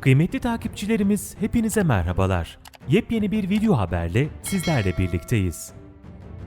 Kıymetli takipçilerimiz hepinize merhabalar. Yepyeni bir video haberle sizlerle birlikteyiz.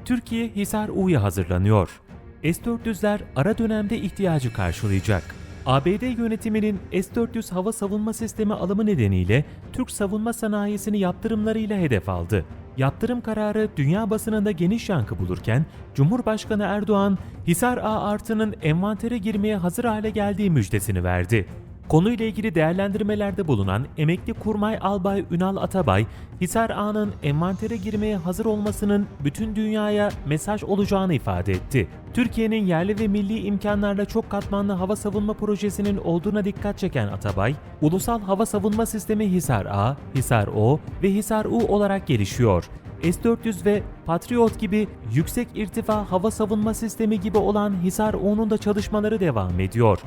Türkiye Hisar U'ya hazırlanıyor. S-400'ler ara dönemde ihtiyacı karşılayacak. ABD yönetiminin S-400 hava savunma sistemi alımı nedeniyle Türk savunma sanayisini yaptırımlarıyla hedef aldı. Yaptırım kararı dünya basınında geniş yankı bulurken Cumhurbaşkanı Erdoğan, Hisar A artı'nın envantere girmeye hazır hale geldiği müjdesini verdi. Konuyla ilgili değerlendirmelerde bulunan emekli kurmay albay Ünal Atabay, Hisar Ağa'nın envantere girmeye hazır olmasının bütün dünyaya mesaj olacağını ifade etti. Türkiye'nin yerli ve milli imkanlarla çok katmanlı hava savunma projesinin olduğuna dikkat çeken Atabay, ulusal hava savunma sistemi Hisar A, Hisar O ve Hisar U olarak gelişiyor. S-400 ve Patriot gibi yüksek irtifa hava savunma sistemi gibi olan Hisar O'nun da çalışmaları devam ediyor.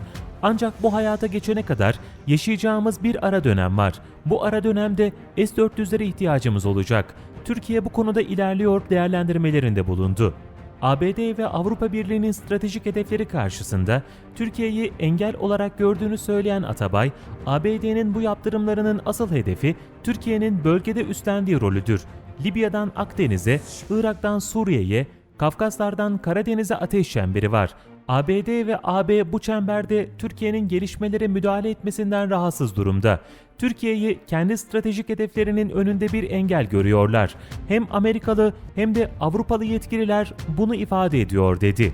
Ancak bu hayata geçene kadar yaşayacağımız bir ara dönem var. Bu ara dönemde S-400'lere ihtiyacımız olacak. Türkiye bu konuda ilerliyor değerlendirmelerinde bulundu. ABD ve Avrupa Birliği'nin stratejik hedefleri karşısında Türkiye'yi engel olarak gördüğünü söyleyen Atabay, ABD'nin bu yaptırımlarının asıl hedefi Türkiye'nin bölgede üstlendiği rolüdür. Libya'dan Akdeniz'e, Irak'tan Suriye'ye, Kafkaslardan Karadeniz'e ateş çemberi var. ABD ve AB bu çemberde Türkiye'nin gelişmelere müdahale etmesinden rahatsız durumda. Türkiye'yi kendi stratejik hedeflerinin önünde bir engel görüyorlar. Hem Amerikalı hem de Avrupalı yetkililer bunu ifade ediyor dedi.